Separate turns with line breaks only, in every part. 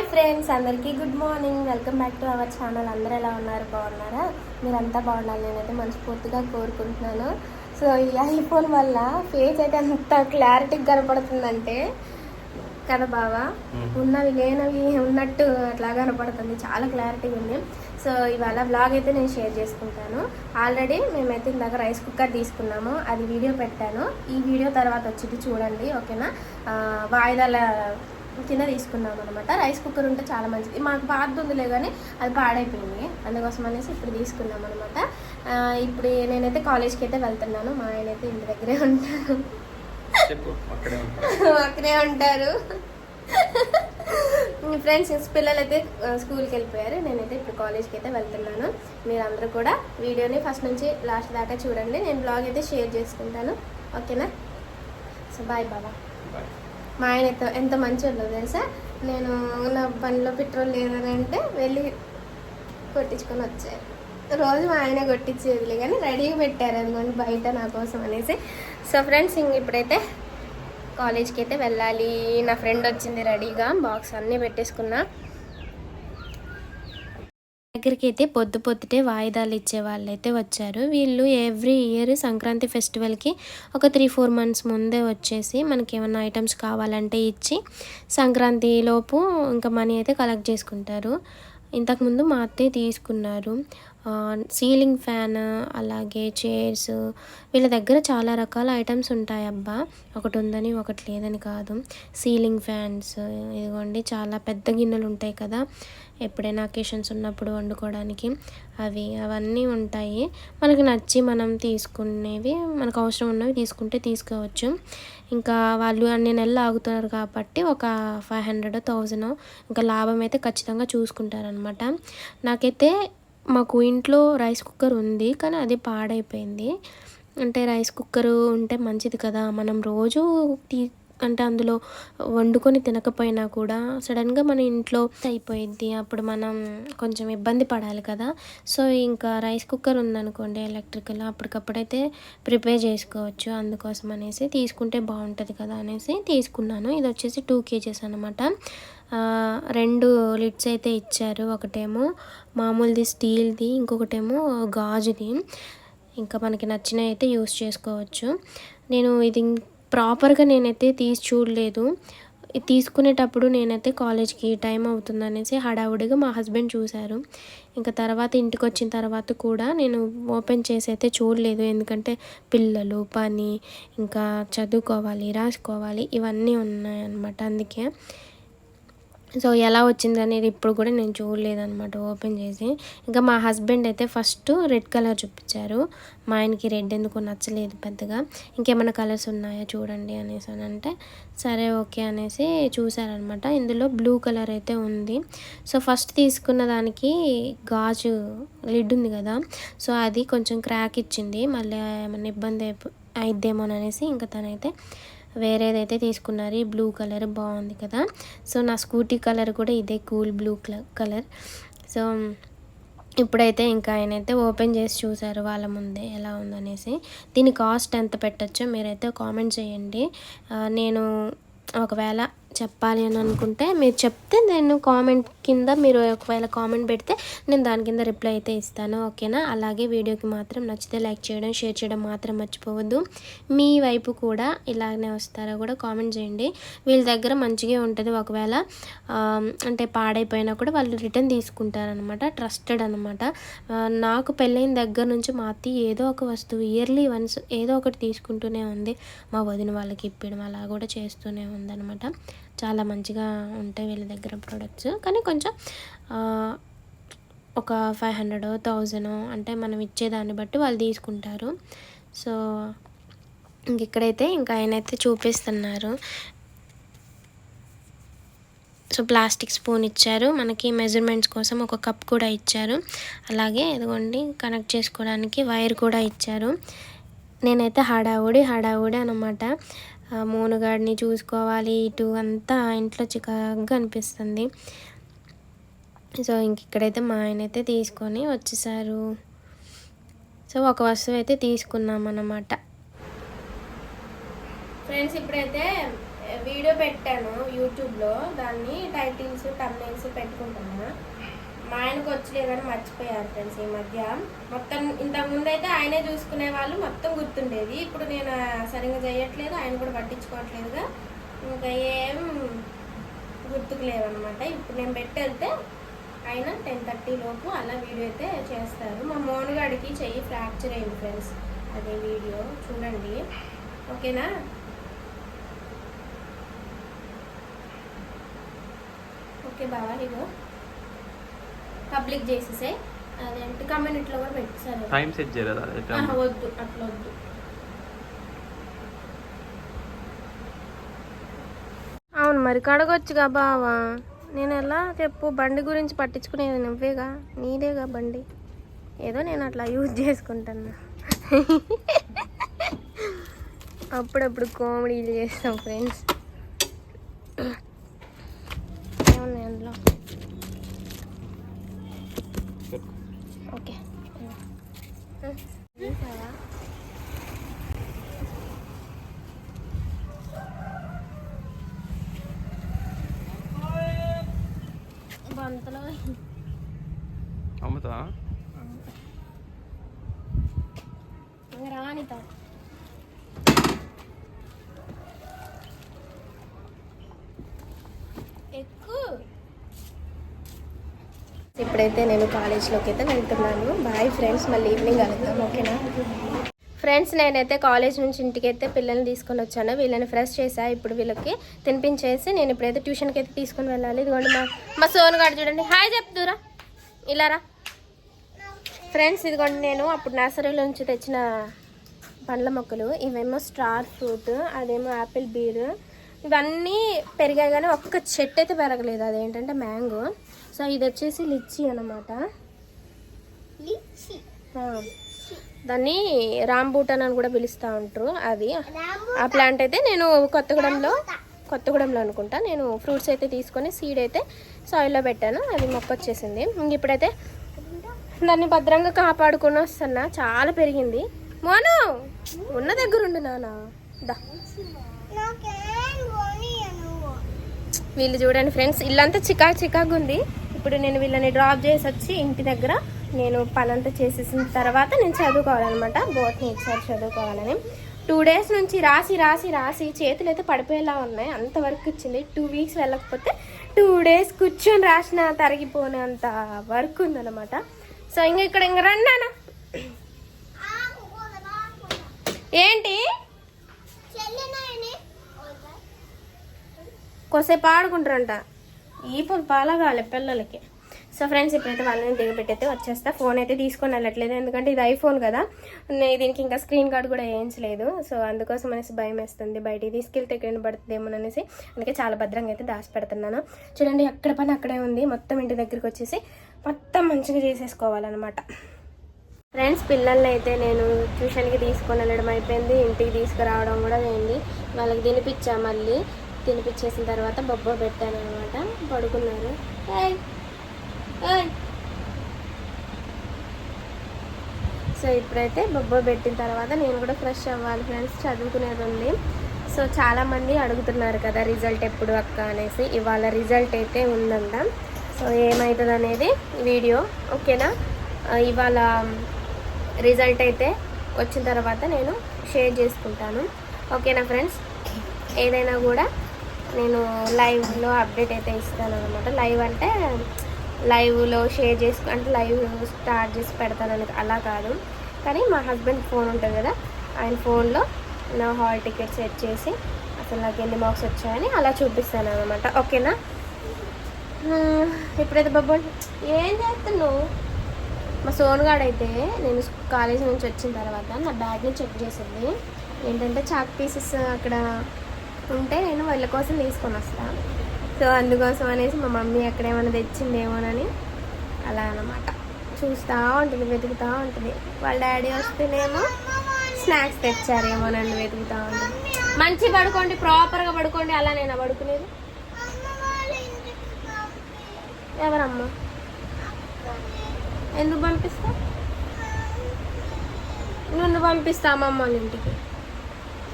Hi friends అందరికీ good morning. Welcome back to our channel. అందరూ ఎలా ఉన్నారు? బాగున్నారా? మీరంతా బాగుండాలి నేనైతే మనస్ఫూర్తిగా కోరుకుంటున్నాను. సో ఈ ఐఫోన్ వల్ల ఫేస్ అయితే అంత క్లారిటీగా కనపడుతుందంటే కదా బావా? ఉన్నవి లేనవి ఉన్నట్టు అట్లా కనపడుతుంది. చాలా క్లారిటీగా ఉంది. సో ఇవాళ బ్లాగ్ అయితే నేను షేర్ చేసుకుంటాను. ఆల్రెడీ మేమైతే ఇందాక రైస్ కుక్కర్ తీసుకున్నాము. అది వీడియో పెట్టాను. ఈ వీడియో తర్వాత వచ్చి చూడండి ఓకేనా వాయిదాల కింద తీసుకున్నాం అనమాట రైస్ కుక్కర్ ఉంటే చాలా మంచిది. మాకు పాత ఉందిలే కానీ అది పాడైపోయింది. అందుకోసం అనేసి ఇప్పుడు తీసుకున్నాం అనమాట ఇప్పుడు నేనైతే కాలేజ్కి అయితే వెళ్తున్నాను. మా ఆయన అయితే ఇంటి దగ్గరే ఉంటారు.
అక్కడే
ఉంటారు. ఫ్రెండ్స్ పిల్లలు అయితే స్కూల్కి వెళ్ళిపోయారు. నేనైతే ఇప్పుడు కాలేజ్కి అయితే వెళ్తున్నాను. మీరందరూ కూడా వీడియోని ఫస్ట్ నుంచి లాస్ట్ దాకా చూడండి. నేను బ్లాగ్ అయితే షేర్ చేసుకుంటాను. ఓకేనా? సో బాయ్ బాబా.
బాయ్.
మా ఆయన ఎంత ఎంత మంచి ఉండదు తెలుసా? నేను నా బండిలో పెట్రోల్ లేదని అంటే వెళ్ళి కొట్టించుకొని వచ్చారు రోజు మా ఆయన కొట్టించేదిలే కానీ రెడీగా పెట్టారు అనుకోండి బయట నా కోసం అనేసి. సో ఫ్రెండ్స్ ఇంక ఇప్పుడైతే కాలేజ్కి అయితే వెళ్ళాలి. నా ఫ్రెండ్ వచ్చింది రెడీగా బాక్స్ అన్నీ పెట్టేసుకున్నా. దగ్గరికి అయితే పొద్దు పొద్దుటే వాయిదాలు ఇచ్చే వాళ్ళు అయితే వచ్చారు. వీళ్ళు ఎవ్రీ ఇయర్ సంక్రాంతి ఫెస్టివల్కి ఒక త్రీ ఫోర్ మంత్స్ ముందే వచ్చేసి మనకి ఏమైనా ఐటమ్స్ కావాలంటే ఇచ్చి సంక్రాంతిలోపు ఇంకా మనీ అయితే కలెక్ట్ చేసుకుంటారు. ఇంతకుముందు మా అత్తయ్య తీసుకున్నారు. సీలింగ్ ఫ్యాన్ అలాగే చైర్స్ వీళ్ళ దగ్గర చాలా రకాల ఐటమ్స్ ఉంటాయి అబ్బా. ఒకటి ఉందని ఒకటి లేదని కాదు. సీలింగ్ ఫ్యాన్స్ ఇదిగోండి చాలా పెద్ద గిన్నెలు ఉంటాయి కదా. ఎప్పుడైనా అకేషన్స్ ఉన్నప్పుడు వండుకోవడానికి అవి అవన్నీ ఉంటాయి. మనకు నచ్చి మనం తీసుకునేవి మనకు అవసరం ఉన్నవి తీసుకుంటే తీసుకోవచ్చు. ఇంకా వాళ్ళు అన్ని నెలలు ఆగుతున్నారు కాబట్టి ఒక ఫైవ్ హండ్రెడ్ థౌజండ్ ఇంకా లాభం అయితే ఖచ్చితంగా చూసుకుంటారనమాట నాకైతే మాకు ఇంట్లో రైస్ కుక్కర్ ఉంది కానీ అది పాడైపోయింది. అంటే రైస్ కుక్కర్ ఉంటే మంచిది కదా. మనం రోజు తీ అంటే అందులో వండుకొని తినకపోయినా కూడా సడన్గా మన ఇంట్లో అయిపోయింది అప్పుడు మనం కొంచెం ఇబ్బంది పడాలి కదా. సో ఇంకా రైస్ కుక్కర్ ఉందనుకోండి ఎలక్ట్రికల్ అప్పటికప్పుడైతే ప్రిపేర్ చేసుకోవచ్చు. అందుకోసం అనేసి తీసుకుంటే బాగుంటుంది కదా అనేసి తీసుకున్నాను. ఇది వచ్చేసి టూ కేజెస్ అనమాట రెండు లిడ్స్ అయితే ఇచ్చారు. ఒకటేమో మామూలుది స్టీల్ది ఇంకొకటేమో గాజుది. ఇంకా మనకి నచ్చినవి అయితే యూస్ చేసుకోవచ్చు. నేను ఇది ప్రాపర్గా నేనైతే తీసి చూడలేదు. తీసుకునేటప్పుడు నేనైతే కాలేజ్కి టైం అవుతుంది అనేసి హడావుడిగా మా హస్బెండ్ చూశారు. ఇంకా తర్వాత ఇంటికి వచ్చిన తర్వాత కూడా నేను ఓపెన్ చేసి అయితే చూడలేదు. ఎందుకంటే పిల్లలు పని ఇంకా చదువుకోవాలి రాసుకోవాలి ఇవన్నీ ఉన్నాయన్నమాట. అందుకే సో ఎలా వచ్చింది అనేది ఇప్పుడు కూడా నేను చూడలేదన్నమాట ఓపెన్ చేసి. ఇంకా మా హస్బెండ్ అయితే ఫస్ట్ రెడ్ కలర్ చూపించారు. మా ఆయనకి రెడ్ ఎందుకు నచ్చలేదు పెద్దగా. ఇంకేమైనా కలర్స్ ఉన్నాయా చూడండి అనేసి అని అంటే సరే ఓకే అనేసి చూసారనమాట ఇందులో బ్లూ కలర్ అయితే ఉంది. సో ఫస్ట్ తీసుకున్న దానికి గాజు లిడ్ ఉంది కదా సో అది కొంచెం క్రాక్ ఇచ్చింది. మళ్ళీ ఏమైనా ఇబ్బంది అయిపో అయిద్దేమోననేసి ఇంకా తనైతే వేరేదైతే తీసుకున్నారు. ఈ బ్లూ కలర్ బాగుంది కదా. సో నా స్కూటీ కలర్ కూడా ఇదే కూల్ బ్లూ కలర్. సో ఇప్పుడైతే ఇంకా ఆయనైతే ఓపెన్ చేసి చూసారు వాళ్ళ ముందే ఎలా ఉందనేసి. దీని కాస్ట్ ఎంత పెట్టచ్చో మీరైతే కామెంట్ చేయండి. నేను ఒకవేళ చెప్పాలి అని అనుకుంటే మీరు చెప్తే నేను కామెంట్ కింద మీరు ఒకవేళ కామెంట్ పెడితే నేను దాని కింద రిప్లై అయితే ఇస్తాను ఓకేనా? అలాగే వీడియోకి మాత్రం నచ్చితే లైక్ చేయడం షేర్ చేయడం మాత్రం మర్చిపోవద్దు. మీ వైపు కూడా ఇలాగనే వస్తారో కూడా కామెంట్ చేయండి. వీళ్ళ దగ్గర మంచిగా ఉంటుంది. ఒకవేళ అంటే పాడైపోయినా కూడా వాళ్ళు రిటర్న్ తీసుకుంటారనమాట ట్రస్టెడ్ అనమాట నాకు పెళ్ళైన దగ్గర నుంచి మా అత్తయ్య ఏదో ఒక వస్తువు ఇయర్లీ వన్స్ ఏదో ఒకటి తీసుకుంటూనే ఉంది. మా వదిన వాళ్ళకి ఇప్పడం అలా కూడా చేస్తూనే ఉందనమాట చాలా మంచిగా ఉంటాయి వీళ్ళ దగ్గర ప్రొడక్ట్స్ కానీ కొంచెం ఒక ఫైవ్ హండ్రెడ్ థౌజండ్ అంటే మనం ఇచ్చేదాన్ని బట్టి వాళ్ళు తీసుకుంటారు. సో ఇంక ఇక్కడైతే ఇంకా ఆయన అయితే చూపిస్తున్నారు. సో ప్లాస్టిక్ స్పూన్ ఇచ్చారు. మనకి మెజర్మెంట్స్ కోసం ఒక కప్ కూడా ఇచ్చారు. అలాగే ఇదిగోండి కనెక్ట్ చేసుకోవడానికి వైర్ కూడా ఇచ్చారు. నేనైతే హడావుడి హడావుడి అనమాట మూనుగాడిని చూసుకోవాలి ఇటు అంతా ఇంట్లో చికాగ్గా అనిపిస్తుంది. సో ఇంక ఇక్కడైతే మా ఆయన అయితే తీసుకొని వచ్చేసారు. సో ఒక వస్తువు అయితే తీసుకున్నాం అన్నమాట. ఫ్రెండ్స్ ఇప్పుడైతే వీడియో పెట్టాను యూట్యూబ్లో. దాన్ని టైటిల్స్ టమ్నైల్స్ పెట్టుకుంటాను? మా ఆయనకు వచ్చలే కానీ మర్చిపోయారు ఫ్రెండ్స్ ఈ మధ్య. మొత్తం ఇంతకు ముందు అయితే ఆయనే చూసుకునే వాళ్ళు మొత్తం గుర్తుండేది. ఇప్పుడు నేను సరిగ్గా చేయట్లేదు ఆయన కూడా పట్టించుకోవట్లేదుగా. ఇంకా ఏం గుర్తుకు లేవన్నమాట. ఇప్పుడు నేను పెట్టి ఆయన టెన్ థర్టీ లోపు అలా వీడియో అయితే చేస్తారు. మా మోనుగాడికి చెయ్యి ఫ్రాక్చర్ అయింది ఫ్రెండ్స్. అదే వీడియో. చూడండి. ఓకేనా? ఓకే బావా ఇగో. పబ్లిక్ చేసేసే. అదేంటి కమ్యూనిటీలో కూడా పెట్టేసారు
టైం సెట్ చేయలేదు? అదే టైం
ఆహా, వద్దు అట్లా వద్దు. అవును మరి కడగొచ్చుగా బావా. నేను ఎలా చెప్పు? బండి గురించి పట్టించుకునేది నువ్వేగా? నీదేగా బండి? ఏదో నేను అట్లా యూజ్ చేసుకుంటున్నా. అప్పుడప్పుడు కామెడీలు చేస్తాం friends. Ini salah. Bantal. Kamu tahu?
Mengerangan
itu. Ikut. ఇప్పుడైతే నేను కాలేజ్లోకి అయితే వెళ్తున్నాను. బాయ్ ఫ్రెండ్స్ మళ్ళీ ఈవినింగ్ కలుద్దాం ఓకేనా? ఫ్రెండ్స్ నేనైతే కాలేజ్ నుంచి ఇంటికి అయితే పిల్లల్ని తీసుకొని వచ్చాను. వీళ్ళని ఫ్రెష్ చేసా ఇప్పుడు వీళ్ళకి తినిపించేసి నేను ఇప్పుడైతే ట్యూషన్కి అయితే తీసుకొని వెళ్ళాలి. ఇదిగోండి మా మా సోను గారు చూడండి. హాయ్ చెప్తురా ఇలా రా. ఫ్రెండ్స్ ఇదిగోండి నేను అప్పుడు నర్సరీలో నుంచి తెచ్చిన పండ్ల మొక్కలు. ఇవేమో స్టార్ ఫ్రూట్ అదేమో యాపిల్ బీర్ ఇవన్నీ పెరిగాయి కానీ ఒక్క చెట్టు అయితే పెరగలేదు. అదేంటంటే మ్యాంగో సో ఇది వచ్చేసి లిచ్చి అనమాట దాన్ని రాంబూటన్ అని కూడా పిలుస్తూ ఉంటారు. అది ఆ ప్లాంట్ అయితే నేను కొత్తగూడెంలో కొత్తగూడెంలో అనుకుంటా. నేను ఫ్రూట్స్ అయితే తీసుకొని సీడ్ అయితే సాయిల్లో పెట్టాను. అది మొక్క వచ్చేసింది. ఇంక ఇప్పుడైతే దాన్ని భద్రంగా కాపాడుకొని వస్తున్నా. చాలా పెరిగింది. మోను ఉన్న దగ్గర ఉండు నాన్న దా. వీళ్ళు చూడండి ఫ్రెండ్స్ ఇల్లంతా చికాకు చికాకు ఉంది. ఇప్పుడు నేను వీళ్ళని డ్రాప్ చేసి వచ్చి ఇంటి దగ్గర నేను పనంతా చేసేసిన తర్వాత నేను చదువుకోవాలన్నమాట. బోట్ని ఇచ్చారు చదువుకోవాలని. టూ డేస్ నుంచి రాసి రాసి రాసి చేతులు అయితే పడిపోయేలా ఉన్నాయి. అంత వర్క్ ఇచ్చింది. టూ వీక్స్ వెళ్ళకపోతే టూ డేస్ కూర్చొని రాసిన తరిగిపోయినంత వర్క్ ఉందన్నమాట. సో ఇంక ఇక్కడ ఇంక రండి నాన్న. ఏంటి? కొసేపు ఆడుకుంటారంట. ఈ పొద్దు పిల్లలకి. సో ఫ్రెండ్స్ ఇప్పుడైతే వాళ్ళని దిగబెట్టయితే వచ్చేస్తా. ఫోన్ అయితే తీసుకొని వెళ్ళట్లేదు. ఎందుకంటే ఇది ఐఫోన్ కదా. దీనికి ఇంకా స్క్రీన్ కార్డ్ కూడా వేయించలేదు. సో అందుకోసం అనేసి భయం వేస్తుంది. బయటికి తీసుకెళ్తే ఎక్కడ పడుతుందేమో అనేసి అందుకే చాలా భద్రంగా అయితే దాచి పెడుతున్నాను. చూడండి ఎక్కడ పని అక్కడే ఉంది. మొత్తం ఇంటి దగ్గరికి వచ్చేసి మొత్తం మంచిగా చేసేసుకోవాలన్నమాట. ఫ్రెండ్స్ పిల్లల్ని అయితే నేను ట్యూషన్కి తీసుకొని వెళ్ళడం అయిపోయింది. ఇంటికి తీసుకురావడం కూడా అయింది. వాళ్ళకి తినిపించా మళ్ళీ. తినిపించేసిన తర్వాత బొబ్బ పెట్టాను అనమాట పడుకున్నారు సో ఇప్పుడైతే బొబ్బ పెట్టిన తర్వాత నేను కూడా ఫ్రెష్ అవ్వాలి ఫ్రెండ్స్ చదువుకునేది ఉంది. సో చాలామంది అడుగుతున్నారు కదా రిజల్ట్ ఎప్పుడు అక్క అనేసి. ఇవాళ రిజల్ట్ అయితే ఉందంట. సో ఏమవుతుంది అనేది వీడియో ఓకేనా? ఇవాళ రిజల్ట్ అయితే వచ్చిన తర్వాత నేను షేర్ చేసుకుంటాను. ఓకేనా ఫ్రెండ్స్? ఏదైనా కూడా నేను లైవ్లో అప్డేట్ అయితే ఇస్తాను అనమాట లైవ్ అంటే లైవ్లో షేర్ చేసుకు అంటే లైవ్ స్టార్ట్ చేసి పెడతాను అలా కాదు. కానీ మా హస్బెండ్ ఫోన్ ఉంటుంది కదా ఆయన ఫోన్లో నా హాల్ టికెట్ సెట్ చేసి అసలు నాకు ఎన్ని మార్క్స్ వచ్చాయని అలా చూపిస్తాను అనమాట ఓకేనా ఎప్పుడైతే బాబు? ఏం చేస్తున్నావు? మా సోనుగాడు అయితే నేను కాలేజ్ నుంచి వచ్చిన తర్వాత నా బ్యాగ్ని చెక్ చేసింది. ఏంటంటే చాక్ పీసెస్ అక్కడ ఉంటే నేను వాళ్ళ కోసం తీసుకొని వస్తాను సో అందుకోసం అనేసి మా మమ్మీ అక్కడ ఏమైనా తెచ్చిందేమోనని అలా అన్నమాట. చూస్తూ ఉంటుంది వెతుకుతూ ఉంటుంది. వాళ్ళ డాడీ వస్తేనేమో స్నాక్స్ తెచ్చారేమోనని వెతుకుతూ ఉంటుంది. మంచి పడుకోండి ప్రాపర్గా పడుకోండి అలా నేను పడుకునేది? ఎవరమ్మా? ఎందుకు పంపిస్తా నన్ను పంపిస్తా అమ్మమ్మ వాళ్ళ ఇంటికి.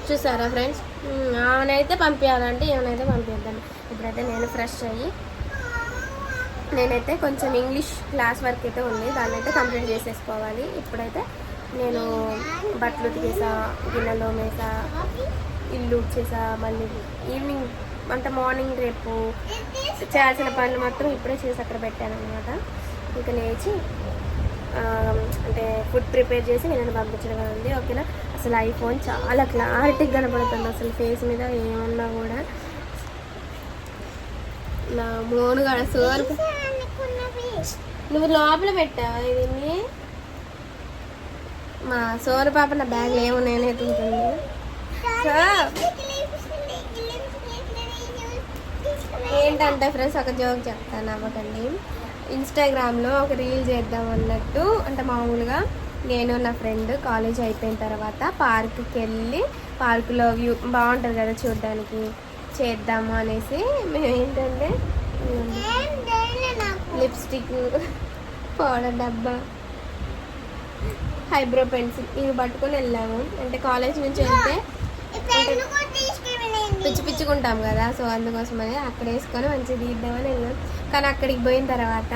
చూసారా ఫ్రెండ్స్? ఆమెనైతే పంపించాలంటే ఏమైనా పంపిద్దాం ఇప్పుడైతే నేను ఫ్రెష్ అయ్యి నేనైతే కొంచెం ఇంగ్లీష్ క్లాస్ వర్క్ అయితే ఉంది దాన్ని అయితే కంప్లీట్ చేసేసుకోవాలి. ఇప్పుడైతే నేను బట్టలు ఉతికేసా గిన్నెలు తోమేసా ఇల్లు ఉచ్చేసా మళ్ళీ ఈవినింగ్ అంటే మార్నింగ్ రేపు చేయాల్సిన పనులు మాత్రం ఇప్పుడే చేసి అక్కడ పెట్టాను అనమాట ఇంకా లేచి అంటే ఫుడ్ ప్రిపేర్ చేసి నేను పంపించడం ఉంది ఓకేనా? అసలు ఐఫోన్ చాలా క్లారిటీగా కనబడుతుంది అసలు ఫేస్ మీద ఏమన్నా కూడా. నా మోను కాడ సోర్ నువ్వు లోపల పెట్టావా ఇది మా సోర పాప నా బ్యాగ్లో ఏమున్నాయని ఎత్తుకుంటుంది సో ఏంటంటే ఫ్రెండ్స్ ఒక జోక్ చెప్తాను అవ్వకండి. ఇన్స్టాగ్రామ్లో ఒక రీల్ చేద్దాం అన్నట్టు అంటే మామూలుగా నేను నా ఫ్రెండ్ కాలేజ్ అయిపోయిన తర్వాత పార్క్కి వెళ్ళి పార్కులో వ్యూ బాగుంటుంది కదా చూడడానికి. చేద్దాము అనేసి మేము ఏంటంటే లిప్స్టిక్ పౌడర్ డబ్బా హైబ్రో పెన్సిల్ ఇవి పట్టుకొని వెళ్ళాము. అంటే కాలేజ్ నుంచి వెళ్తే పిచ్చి పిచ్చుకుంటాం కదా సో అందుకోసమని అక్కడ వేసుకొని మంచిగా తీద్దామని వెళ్ళాం. కానీ అక్కడికి పోయిన తర్వాత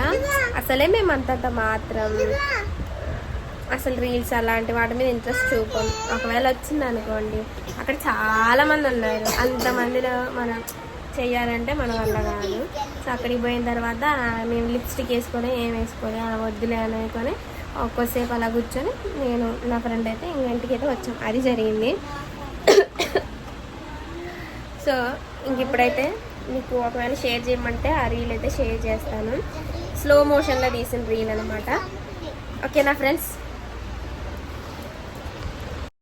అసలే మేము అంతంత మాత్రం అసలు రీల్స్ అలాంటి వాటి మీద ఇంట్రెస్ట్ చూపం. ఒకవేళ వచ్చింది అనుకోండి అక్కడ చాలా మంది ఉన్నారు. అంతమందిలో మనం చెయ్యాలంటే మన వల్ల కాదు. సో అక్కడికి పోయిన తర్వాత మేము లిప్స్టిక్ వేసుకొని ఏం వేసుకొని వద్దులే అని అనుకొని ఒక్కోసేపు అలా కూర్చొని నేను నా ఫ్రెండ్ అయితే ఇంక ఇంటికి అయితే వచ్చాం. అది జరిగింది. సో ఇంక ఇప్పుడైతే మీకు ఒకవేళ షేర్ చేయమంటే ఆ రీల్ అయితే షేర్ చేస్తాను. స్లో మోషన్లో తీసిన రీల్ అనమాట ఓకేనా ఫ్రెండ్స్?